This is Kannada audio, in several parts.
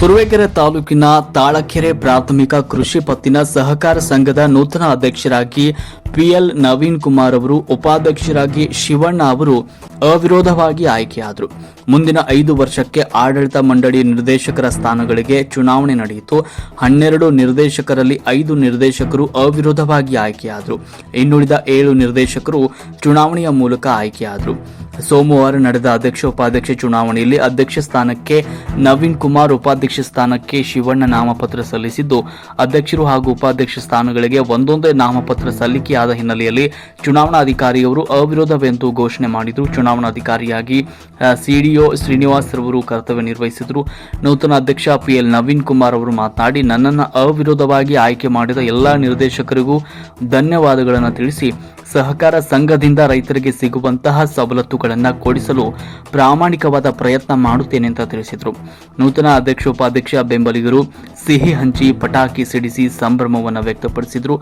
ತುರುವೇಕೆರೆ ತಾಲೂಕಿನ ತಾಳಕೆರೆ ಪ್ರಾಥಮಿಕ ಕೃಷಿ ಪತ್ತಿನ ಸಹಕಾರ ಸಂಘದ ನೂತನ ಅಧ್ಯಕ್ಷರಾಗಿ ಪಿಎಲ್ ನವೀನ್ ಕುಮಾರ್ ಅವರು, ಉಪಾಧ್ಯಕ್ಷರಾಗಿ ಶಿವಣ್ಣ ಅವರು ಅವಿರೋಧವಾಗಿ ಆಯ್ಕೆಯಾದರು. ಮುಂದಿನ ಐದು ವರ್ಷಕ್ಕೆ ಆಡಳಿತ ಮಂಡಳಿ ನಿರ್ದೇಶಕರ ಸ್ಥಾನಗಳಿಗೆ ಚುನಾವಣೆ ನಡೆಯಿತು. ಹನ್ನೆರಡು ನಿರ್ದೇಶಕರಲ್ಲಿ ಐದು ನಿರ್ದೇಶಕರು ಅವಿರೋಧವಾಗಿ ಆಯ್ಕೆಯಾದರು. ಇನ್ನುಳಿದ ಏಳು ನಿರ್ದೇಶಕರು ಚುನಾವಣೆಯ ಮೂಲಕ ಆಯ್ಕೆಯಾದರು. ಸೋಮವಾರ ನಡೆದ ಅಧ್ಯಕ್ಷ ಉಪಾಧ್ಯಕ್ಷ ಚುನಾವಣೆಯಲ್ಲಿ ಅಧ್ಯಕ್ಷ ಸ್ಥಾನಕ್ಕೆ ನವೀನ್ ಕುಮಾರ್, ಉಪಾಧ್ಯಕ್ಷ ಸ್ಥಾನಕ್ಕೆ ಶಿವಣ್ಣ ನಾಮಪತ್ರ ಸಲ್ಲಿಸಿದ್ದು, ಅಧ್ಯಕ್ಷರು ಹಾಗೂ ಉಪಾಧ್ಯಕ್ಷ ಸ್ಥಾನಗಳಿಗೆ ಒಂದೊಂದೇ ನಾಮಪತ್ರ ಸಲ್ಲಿಕೆಯಾದ ಹಿನ್ನೆಲೆಯಲ್ಲಿ ಚುನಾವಣಾಧಿಕಾರಿಯವರು ಅವಿರೋಧವೆಂದು ಘೋಷಣೆ ಮಾಡಿದರು. ಚುನಾವಣಾಧಿಕಾರಿಯಾಗಿ ಸಿಡಿಒ ಶ್ರೀನಿವಾಸ್ ರವರು ಕರ್ತವ್ಯ ನಿರ್ವಹಿಸಿದರು. ನೂತನ ಅಧ್ಯಕ್ಷ ಪಿಎಲ್ ನವೀನ್ ಕುಮಾರ್ ಅವರು ಮಾತನಾಡಿ, ನನ್ನನ್ನು ಅವಿರೋಧವಾಗಿ ಆಯ್ಕೆ ಮಾಡಿದ ಎಲ್ಲಾ ನಿರ್ದೇಶಕರಿಗೂ ಧನ್ಯವಾದಗಳನ್ನು ತಿಳಿಸಿ, ಸಹಕಾರ ಸಂಘದಿಂದ ರೈತರಿಗೆ ಸಿಗುವಂತಹ ಸವಲತ್ತುಗಳನ್ನು ಕೊಡಿಸಲು ಪ್ರಾಮಾಣಿಕವಾದ ಪ್ರಯತ್ನ ಮಾಡುತ್ತೇನೆ ಅಂತ ತಿಳಿಸಿದರು. ನೂತನ ಅಧ್ಯಕ್ಷ ಉಪಾಧ್ಯಕ್ಷ ಬೆಂಬಲಿಗರು ಸಿಹಿ ಹಂಚಿ, ಪಟಾಕಿ ಸಿಡಿಸಿ ಸಂಭ್ರಮವನ್ನು ವ್ಯಕ್ತಪಡಿಸಿದರು.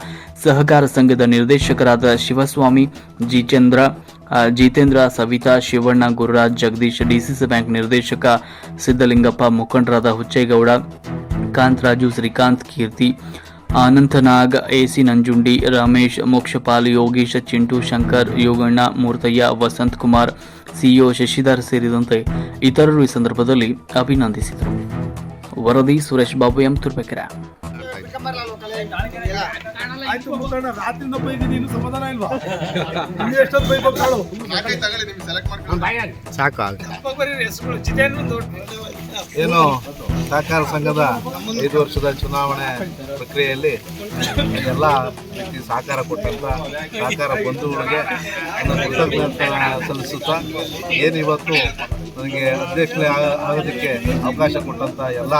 ಸಹಕಾರ ಸಂಘದ ನಿರ್ದೇಶಕರಾದ ಶಿವಸ್ವಾಮಿ, ಜಿಚಂದ್ರ ಜಿತೇಂದ್ರ, ಸವಿತಾ, ಶಿವಣ್ಣ, ಗುರುರಾಜ್, ಜಗದೀಶ್, ಡಿಸಿಸಿ ಬ್ಯಾಂಕ್ ನಿರ್ದೇಶಕ ಸಿದ್ದಲಿಂಗಪ್ಪ ಮುಖಂಡರಾದ ಹುಚ್ಚೇಗೌಡ, ಕಾಂತರಾಜು, ಶ್ರೀಕಾಂತ್, ಕೀರ್ತಿ ಅನಂತನಾಗ್ ಎಸಿ ನಂಜುಂಡಿ ರಮೇಶ್ ಮೋಕ್ಷಪಾಲ್ ಯೋಗೀಶ್ ಚಿಂಟು ಶಂಕರ್ ಯೋಗಣ್ಣ ಮೂರ್ತಯ್ಯ ವಸಂತ್ ಕುಮಾರ್ ಸಿಇಒ ಶಶಿಧರ್ ಸೇರಿದಂತೆ ಇತರರು ಈ ಸಂದರ್ಭದಲ್ಲಿ ಅಭಿನಂದಿಸಿದರು. ವರದಿ ಸುರೇಶ್ ಬಾಬು ಎಂ. ತುರ್ಬೇಕೆರೆ ಆಯ್ತು ಮುಖಂಡ ರಾತ್ರಿಯಿಂದ ಬೈದಿನಿ ಇನ್ನು ಸಮಾಧಾನ ಇಲ್ವಾ? ಇನ್ನು ಎಷ್ಟೊತ್ತು ಬೈಬೇಕು ಸಾಕು ಹೆಸರುಗಳು ಜಿತೇಂದ್ರ ದೊಡ್ಡ ಏನು ಸಹಕಾರ ಸಂಘದ ಐದು ವರ್ಷದ ಚುನಾವಣೆ ಪ್ರಕ್ರಿಯೆಯಲ್ಲಿ ಎಲ್ಲ ರೀತಿ ಸಹಕಾರ ಕೊಟ್ಟಂತ ಸಹಕಾರ ಬಂಧುಗಳಿಗೆ ಕೃತಜ್ಞತೆ ಸಲ್ಲಿಸುತ್ತಾ ಏನು ಇವತ್ತು ನನಗೆ ಅಧ್ಯಕ್ಷ ಆಗೋದಕ್ಕೆ ಅವಕಾಶ ಕೊಟ್ಟಂತ ಎಲ್ಲ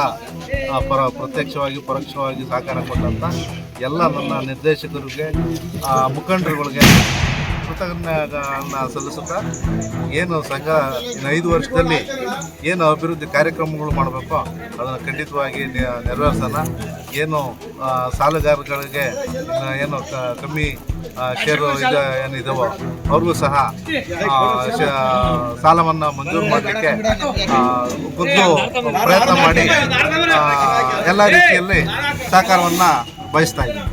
ಪರ ಪ್ರತ್ಯಕ್ಷವಾಗಿ, ಪರೋಕ್ಷವಾಗಿ ಸಹಕಾರ ಕೊಟ್ಟಂತ ಎಲ್ಲ ನನ್ನ ನಿರ್ದೇಶಕರಿಗೆ ಮುಖಂಡರುಗಳಿಗೆ ಕೃತಜ್ಞತೆಗಳನ್ನ ಸಲ್ಲಿಸುತ್ತಾ ಏನು ಸಂಘ ಐದು ವರ್ಷದಲ್ಲಿ ಏನು ಅಭಿವೃದ್ಧಿ ಕಾರ್ಯಕ್ರಮಗಳು ಮಾಡಬೇಕೋ ಅದನ್ನು ಖಂಡಿತವಾಗಿ ನೆರವೇರಿಸೋಣ. ಏನು ಸಾಲಗಾರಗಳಿಗೆ ಏನು ಕಮ್ಮಿ ಷೇರು ಇದು ಏನಿದಾವೋ ಅವ್ರಿಗೂ ಸಹ ಸಾಲವನ್ನು ಮಂಜೂರು ಮಾಡಲಿಕ್ಕೆ ಖುದ್ದು ಪ್ರಯತ್ನ ಮಾಡಿ ಎಲ್ಲ ರೀತಿಯಲ್ಲಿ ಸಹಕಾರವನ್ನು ಬಯಸ್ತಾ ಇದ್ದೀನಿ.